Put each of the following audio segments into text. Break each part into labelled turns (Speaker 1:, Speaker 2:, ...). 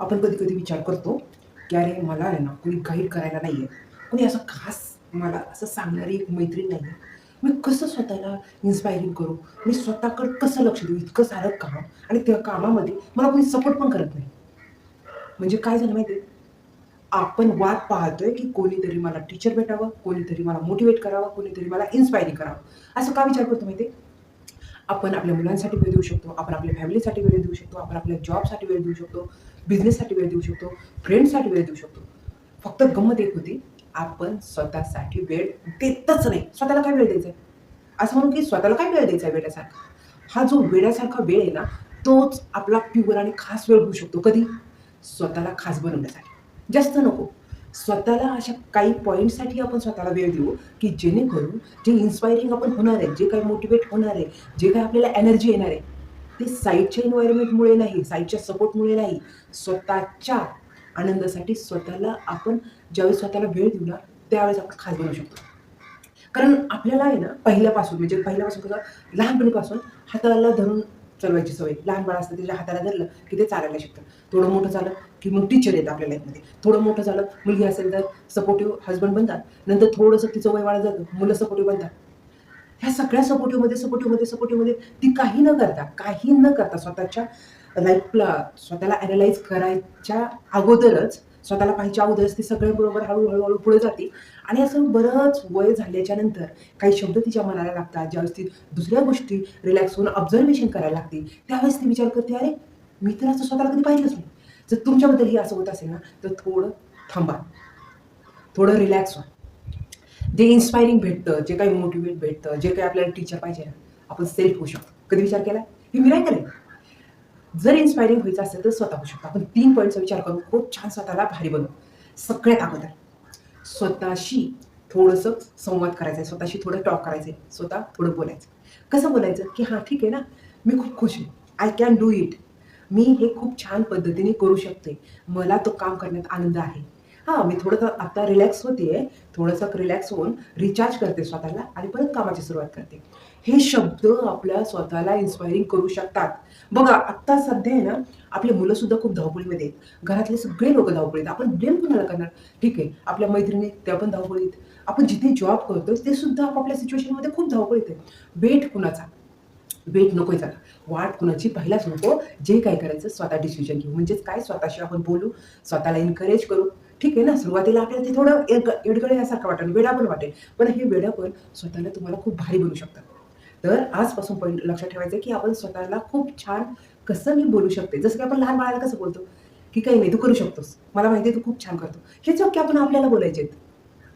Speaker 1: आपण कधी कधी विचार करतो की अरे मला आहे ना कोणी गाईड करायला नाही आहे कोणी असं खास मला असं सांगणारी एक मैत्रीण नाही आहे मी कसं स्वतःला इन्स्पायरिंग करू? मी स्वतःकडे कसं लक्ष देऊ? इतकं सारं काम आणि त्या कामामध्ये मला कोणी सपोर्ट पण करत नाही. म्हणजे काय झालं माहिती आपण वाट पाहतोय की कोणीतरी मला टीचर भेटावं कोणीतरी मला मोटिवेट करावं कोणीतरी मला इन्स्पायरिंग करावं. असं का विचार करतो माहिती आपण आपल्या मुलांसाठी वेळ देऊ शकतो आपण आपल्या फॅमिलीसाठी वेळ देऊ शकतो आपण आपल्या जॉबसाठी वेळ देऊ शकतो बिझनेससाठी वेळ देऊ शकतो फ्रेंडसाठी वेळ देऊ शकतो. फक्त गंमत एक होती आपण स्वतःसाठी वेळ देतच नाही. स्वतःला काय वेळ द्यायचा आहे असं म्हणून की स्वतःला काय वेळ द्यायचा आहे वेळासारखा? हा जो वेळासारखा वेळ आहे ना तोच आपला प्युअर आणि खास वेळ होऊ शकतो. कधी? स्वतःला खास बनवण्यासाठी. जास्त नको. स्वतःला अशा काही पॉईंटसाठी आपण स्वतःला वेळ देऊ की जेणेकरून जे इन्स्पायरिंग आपण होणार आहे जे काही मोटिवेट होणार आहे जे काही आपल्याला एनर्जी येणार आहे ते साईडच्या एन्व्हायरमेंटमुळे नाही साईडच्या सपोर्टमुळे नाही. स्वतःच्या आनंदासाठी स्वतःला आपण ज्यावेळेस स्वतःला वेळ देऊ ना त्यावेळेस आपण खास बनवू शकतो. कारण आपल्याला आहे ना पहिल्यापासून म्हणजे पहिल्यापासून कसं लहानपणीपासून हाताला धरून चलवायची सवय. लहान बाळ असतं त्याच्या हाताला धरलं की ते चालायला शिकतं. थोडं मोठं झालं की मग टीचर येतं आपल्या लाईफमध्ये थोडं मोठं झालं मुलगी असेल तर सपोर्टिव्ह हजबंड बनतात. नंतर थोडंसं तिचं वय वाढत जातं मुलं सपोर्टिव्ह बनतात. ह्या सगळ्या सपोर्टिव्हमध्ये सपोर्टिव्हमध्ये सपोर्टिव्हमध्ये ती काही न करता काही न करता स्वतःच्या लाईफला स्वतःला ॲनालाइज करायच्या अगोदरच स्वतःला पाहिजे अगोदरच सगळे बरोबर हळूहळू हळू पुढे जाते. आणि असं बरंच वय झाल्याच्यानंतर काही शब्द तिच्या मनाला लागतात ज्यावेळेस ती दुसऱ्या गोष्टी रिलॅक्स होऊन ऑब्झर्वेशन करायला लागते. त्यावेळेस ती विचार करते अरे मी तर असं स्वतःला कधी पाहिजेच नाही. जर तुमच्याबद्दलही असं होत असेल ना तर थोडं थांबा. थोडं रिलॅक्स व्हा. जे इन्स्पायरिंग भेटतं जे काही मोटिवेट भेटतं जे काही आपल्याला टीचर पाहिजे ना आपण सेल्फ होऊ शकतो. कधी विचार केला? हे मी नाही करेन. जर इन्स्पायरिंग व्हायचं असेल तर स्वतः होऊ शकतो. आपण तीन पॉईंटचा विचार करून खूप छान स्वतःला भारी बनवू. सगळ्यात अगोदर स्वतःशी थोडंसं संवाद करायचा आहे स्वतःशी थोडं टॉक करायचं आहे स्वतः थोडं बोलायचं कसं बोलायचं? की हां ठीक आहे ना मी खूप खुश आहे. आय कॅन डू इट मी हे खूप छान पद्धतीने करू शकते. मला तो काम करण्यात आनंद आहे. हां मी थोडंसं आता रिलॅक्स होते थोडंसं रिलॅक्स होऊन रिचार्ज करते स्वतःला आणि परत कामाची सुरुवात करते. हे शब्द आपल्या स्वतःला इन्स्पायरिंग करू शकतात. बघा आत्ता सध्या आहे ना आपले मुलं सुद्धा खूप धावपळीमध्ये आहेत. घरातले सगळे लोक धावपळीत आपण ब्लेम कुणाला करणार? ठीक आहे आपल्या मैत्रिणी त्या पण धावपळीत आपण जिथे जॉब करतो ते सुद्धा आपापल्या सिच्युएशनमध्ये खूप धावपळीत आहे वेट कुणाचा? वेट नकोय झाला वाट कुणाची? पहिलाच नको. जे काय करायचं स्वतः डिसिजन घेऊ. म्हणजेच काय? स्वतःशी आपण बोलू स्वतःला एनकरेज करू. ठीक आहे ना सुरुवातीला आपल्याला ते थोडं एक एडगळे यासारखं वाटेल वेडा पण वाटेल. पण हे वेडा पण स्वतःला तुम्हाला खूप भारी बनवू शकतात तर आजपासून पॉईंट लक्षात ठेवायचं की आपण स्वतःला खूप छान कसं मी बोलू शकते. जसं की आपण लहान बाळाला कसं बोलतो की काही नाही तू करू शकतोस. मला माहिती आहे तू खूप छान करतो. हेच वाक्य आपण आपल्याला बोलायचे आहेत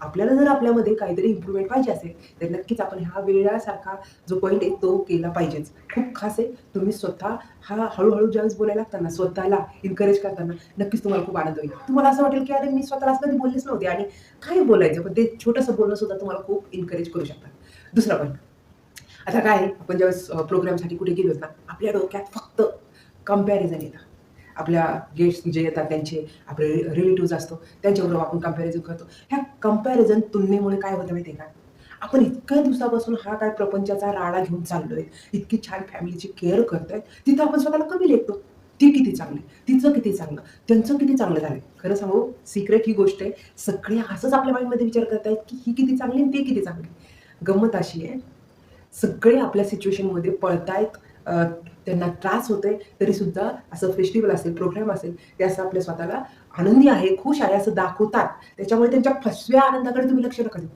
Speaker 1: आपल्याला जर आपल्यामध्ये काहीतरी इम्प्रूव्हमेंट पाहिजे असेल तर नक्कीच आपण ह्या वेळासारखा जो पॉईंट आहे तो केला पाहिजेच. खूप खास आहे तुम्ही स्वतः हा हळूहळू ज्यावेळेस बोलायला लागताना स्वतःला इन्करेज करताना नक्कीच तुम्हाला खूप आनंद होईल. तुम्हाला असं वाटेल की अरे मी स्वतःला असं कधी बोललेच नव्हते आणि काय बोलायचं? पण ते छोटंसं बोलणं सुद्धा तुम्हाला खूप इन्करेज करू शकतात. दुसरा पॉईंट आता काय आपण ज्यावेळेस प्रोग्रामसाठी कुठे गेलो ना आपल्या डोक्यात फक्त कंपॅरिझन येतं. आपल्या गेस्ट जे येतात त्यांचे आपले रिलेटिव्ज असतो त्यांच्याबरोबर आपण कंपॅरिझन करतो. ह्या कंपॅरिझन तुलनेमुळे काय होतं माहिती आहे का? आपण इतक्या दिवसापासून हा काय प्रपंचाचा राडा घेऊन चाललोय इतकी छान फॅमिलीची केअर करतोय तिथं आपण स्वतःला कमी लेखतो. ती किती चांगली तिचं किती चांगलं त्यांचं किती चांगलं झालंय. खरं सांगू सिक्रेट ही गोष्ट आहे. सगळे असंच आपल्या माइंडमध्ये विचार करतायत की ही किती चांगली आणि ती किती चांगली. गंमत अशी आहे सगळे आपल्या सिच्युएशनमध्ये पळतायत त्यांना त्रास होतोय तरी सुद्धा असं फेस्टिवल असेल प्रोग्राम असेल ते असं आपल्या स्वतःला आनंदी आहे खुश आहे असं दाखवतात. त्याच्यामुळे त्यांच्या फसव्या आनंदाकडे तुम्ही लक्ष नका देऊ.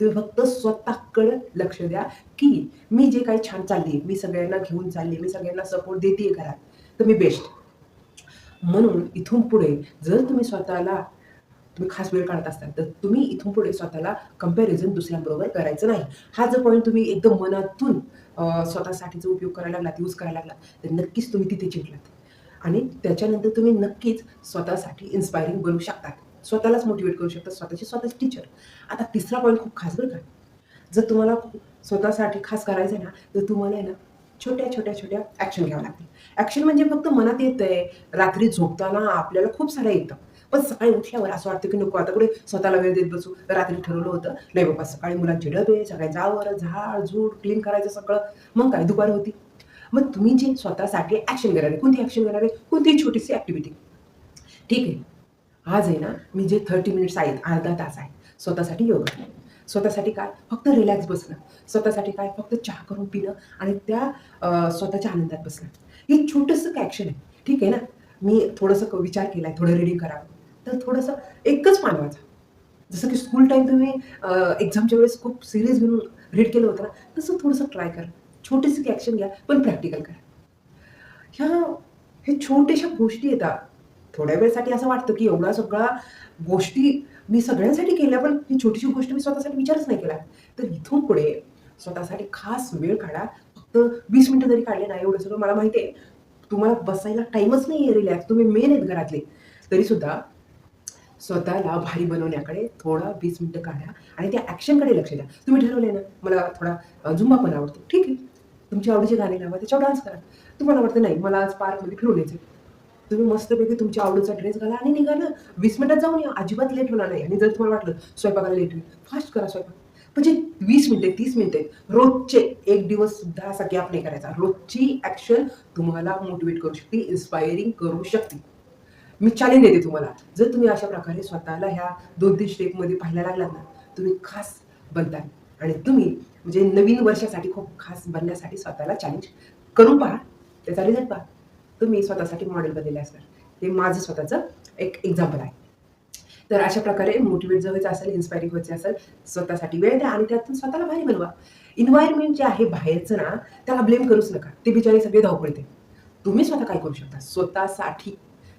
Speaker 1: तुम्ही फक्त स्वतःकडे लक्ष द्या की मी जे काही छान चालली मी सगळ्यांना घेऊन चालली मी सगळ्यांना सपोर्ट देते घरात तर मी बेस्ट म्हणून इथून पुढे जर तुम्ही स्वतःला तुम्ही खास वेळ काढत असताल तर तुम्ही इथून पुढे स्वतःला कंपॅरिझन दुसऱ्यांबरोबर करायचं नाही. हा जर पॉईंट तुम्ही एकदम मनातून स्वतःसाठी स्वतःसाठीचा उपयोग करायला लागलात यूज करायला लागलात तर नक्कीच तुम्ही तिथे जिंकलात. आणि त्याच्यानंतर तुम्ही नक्कीच स्वतःसाठी इन्स्पायरिंग बनू शकतात. स्वतःलाच मोटिवेट करू शकता स्वतःची स्वतःच टीचर आता तिसरा पॉईंट खूप खास बरं का. जर तुम्हाला स्वतःसाठी खास करायचं आहे ना तर तुम्हाला आहे ना छोट्या छोट्या छोट्या ॲक्शन घ्यावं लागतील. ॲक्शन म्हणजे फक्त मनात येतंय रात्री झोपताना आपल्याला खूप सारं येतं. पण सकाळी उठल्यावर असं वाटतं की नको आता कुठे स्वतःला वेळ देत बसू. रात्री ठरवलं होतं नाही बाबा सकाळी मुलांचे डबे सकाळी जावर झाड झूड क्लीन करायचं सगळं. मग काय दुपार होती. मग तुम्ही जे स्वतःसाठी ॲक्शन घेणार कोणती ॲक्शन घेणार कोणती कोणतीही छोटीशी ॲक्टिव्हिटी ठीक आहे. आज आहे ना मी जे थर्टी मिनिट्स आहेत अर्धा तास आहे स्वतःसाठी योगा स्वतःसाठी काय? फक्त रिलॅक्स बसणं. स्वतःसाठी काय? फक्त चहा करून पिणं आणि त्या स्वतःच्या आनंदात बसणं. हे छोटंसं ॲक्शन आहे? ठीक आहे ना? मी थोडंसं क- विचार केला आहे थोडं रिडिंग करावं. तर थोडंसं एकच मानवाचा जसं की स्कूल टाईम तुम्ही एक्झामच्या वेळेस खूप सिरियस घेऊन रीड केलं होतं ना तसं थोडंसं ट्राय करा. छोटीशी ॲक्शन घ्या पण प्रॅक्टिकल करा. ह्या हे छोट्याशा गोष्टी येतात. थोड्या वेळसाठी असं वाटतं की एवढा सगळा गोष्टी मी सगळ्यांसाठी केल्या पण ही छोटीशी गोष्ट मी स्वतःसाठी विचारच नाही केला. तर इथून पुढे स्वतःसाठी खास वेळ काढा. फक्त वीस मिनटं जरी काढले नाही एवढं सगळं मला माहिती आहे. तुम्हाला बसायला टाईमच नाही आहे रिलॅक्स तुम्ही मेन आहेत घरातले. तरीसुद्धा स्वतःला भारी बनवण्याकडे थोडा वीस मिनटं काढा आणि त्या ॲक्शनकडे लक्ष द्या. तुम्ही ठरवले ना मला थोडा झुंबा पण आवडतो. ठीक आहे. तुमची आवडीचे गाणे लावा त्याच्यावर डान्स करा. तुम्हाला वाटतं नाही मला आज पार्कमध्ये फिरून यायचं तुम्ही मस्तपैकी तुमच्या आवडीचा ड्रेस घाला आणि निघा ना. वीस मिनिटात जाऊन या. अजिबात लेट होणार नाही. आणि जर तुम्हाला वाटलं स्वयंपाकाला लेट होईल फास्ट करा स्वयंपाक. म्हणजे वीस मिनिटे तीस मिनिटे रोजचे एक दिवस सुद्धा असा गॅप नाही करायचा. रोजची ॲक्शन तुम्हाला मोटिवेट करू शकते इन्स्पायरिंग करू शकते. मी चॅलेंज देते तुम्हाला. जर तुम्ही अशा प्रकारे स्वतःला ह्या दोन तीन स्टेपमध्ये पाहायला लागलात ना तुम्ही खास बनताल आणि तुम्ही म्हणजे नवीन वर्षासाठी खूप खास बनण्यासाठी स्वतःला चॅलेंज करून पहा. त्याचा रिझल्ट पहा. तुम्ही स्वतःसाठी मॉडेल बनलेले असणार. हे माझं स्वतःचं एक एक्झाम्पल आहे. तर अशा प्रकारे मोटिवेट जर व्हायचं असेल इन्स्पायरिंग व्हायचं असेल स्वतःसाठी वेळ द्या आणि त्यातून स्वतःला भारी बनवा. इन्व्हायरमेंट जे आहे बाहेरचं ना त्याला ब्लेम करूच नका. ते बिचारे सगळे धावपळते तुम्ही स्वतः काय करू शकता? स्वतःसाठी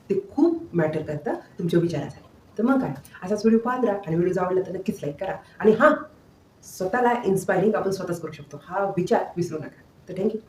Speaker 1: ते खूप मॅटर करतं तुमच्या विचारासाठी. तर मग काय? असाच व्हिडिओ पाहत राहा आणि व्हिडिओ आवडला तर नक्कीच लाईक करा. आणि हां स्वतःला इन्स्पायरिंग आपण स्वतःच करू शकतो. हा विचार विसरू नका. तर थँक्यू